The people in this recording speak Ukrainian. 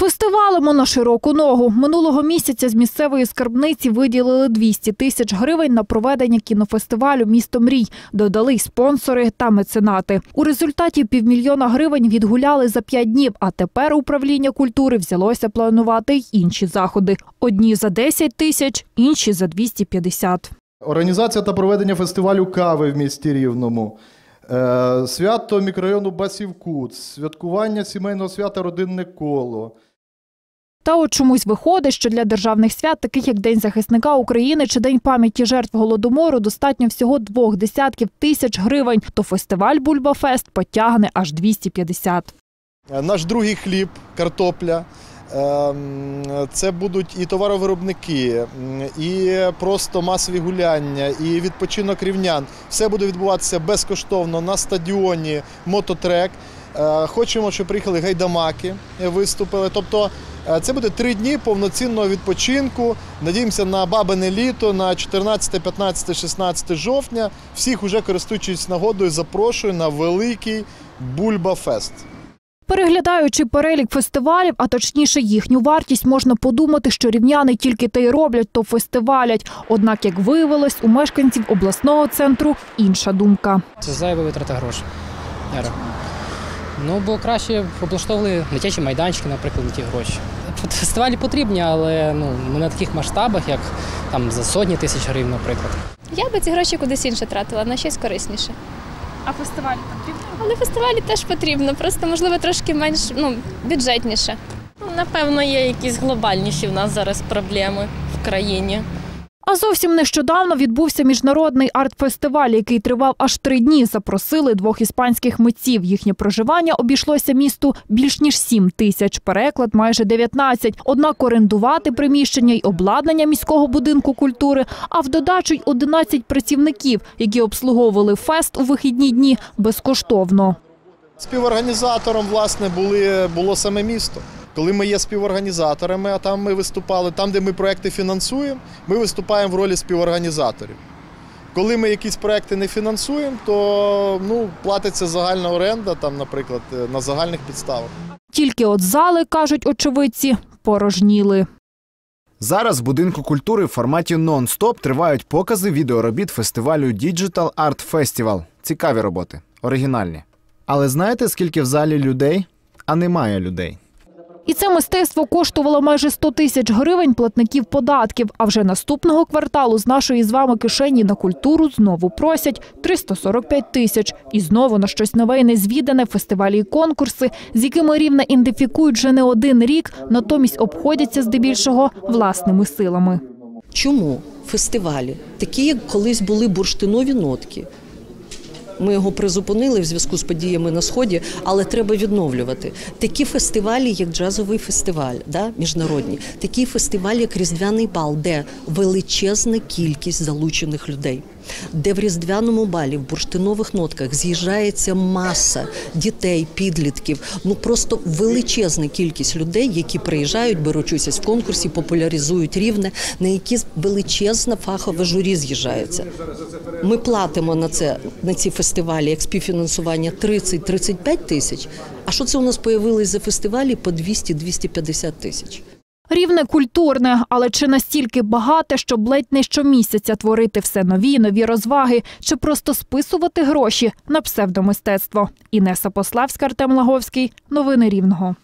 Фестивалимо на широку ногу. Минулого місяця з місцевої скарбниці виділили 200 тисяч гривень на проведення кінофестивалю Місто мрій. Додали й спонсори та меценати. У результаті півмільйона гривень відгуляли за п'ять днів. А тепер управління культури взялося планувати й інші заходи. Одні за 10 тисяч, інші за 250. Організація та проведення фестивалю кави в місті Рівному. Е, Свято мікрорайону Басівкут, святкування сімейного свята Родинне коло. Та от чомусь виходить, що для державних свят, таких як День захисника України чи День пам'яті жертв голодомору, достатньо всього двох десятків тисяч гривень. То фестиваль Бульбафест потягне аж 250. Е, Наш другий хліб, картопля. Ем, Це будуть і товаровиробники, і просто масові гуляння, і відпочинок рівнян. Все буде відбуватися безкоштовно на стадіоні мототрек. Е, Хочемо, щоб приїхали гайдамаки, виступили. Тобто це буде три дні повноцінного відпочинку. Надіємося на бабине літо на 14, 15, 16 жовтня. Всіх уже користуючись нагодою, запрошую на великий Бульбафест. Переглядаючи перелік фестивалів, а точніше їхню вартість, можна подумати, що рівняни тільки те й роблять, то фестивалять. Однак, як виявилось, у мешканців обласного центру інша думка. Це зайва витрата грошей. Ну, бо краще б облаштовували дитячі майданчики, наприклад, на ті гроші. Фестивалі потрібні, але ну, не на таких масштабах, як там за сотні тисяч гривень, наприклад. Я би ці гроші кудись інше тратила, на щось корисніше. А фестивалі потрібні? Але фестивалі теж потрібно, просто можливо трошки менш ну, бюджетніше. Ну, Напевно, є якісь глобальніші в нас зараз проблеми в країні. А зовсім нещодавно відбувся міжнародний арт-фестиваль, який тривав аж три дні. Запросили двох іспанських митців. Їхнє проживання обійшлося місту більш ніж 7 тисяч, переклад майже 19. Однак орендувати приміщення й обладнання міського будинку культури, а в додачу й 11 працівників, які обслуговували фест у вихідні дні безкоштовно. Співорганізатором власне були, було саме місто. Коли ми є співорганізаторами, а там ми виступали, там, де ми проекти фінансуємо, ми виступаємо в ролі співорганізаторів. Коли ми якісь проекти не фінансуємо, то ну, платиться загальна оренда, там, наприклад, е, на загальних підставах. Тільки от зали, кажуть очевидці, порожніли. Зараз в будинку культури в форматі нон-стоп тривають покази відеоробіт фестивалю Digital Art Festival. Цікаві роботи, оригінальні. Але знаєте, скільки в залі людей? А немає людей. І це мистецтво коштувало майже 100 тисяч гривень платників податків. А вже наступного кварталу з нашої з вами кишені на культуру знову просять 345 тисяч. І знову на щось нове і незвідане фестивалі і конкурси, з якими рівне ідентифікують вже не один рік, натомість обходяться здебільшого власними силами. Чому фестивалі, такі, як колись були бурштинові нотки? Ми його призупинили в зв'язку з подіями на сході, але треба відновлювати. Такі фестивалі, як джазовий фестиваль, да, міжнародні, такі фестивалі, як Різдвяний бал, де величезна кількість залучених людей, де в різдвяному балі, в бурштинових нотках з'їжджається маса дітей, підлітків. Ну просто величезна кількість людей, які приїжджають, беруть участь в конкурсі, популяризують рівне, на які величезна фахове журі з'їжджається. Ми платимо на це на ці фестивалі як співфінансування 30-35 тисяч. А що це у нас появилось за фестивалі по 200-250 тисяч? Рівне культурне, але чи настільки багате, щоб ледь не щомісяця творити все нові, нові розваги, чи просто списувати гроші на псевдомистецтво? Інеса Пославська, Артем Лаговський. Новини Рівного.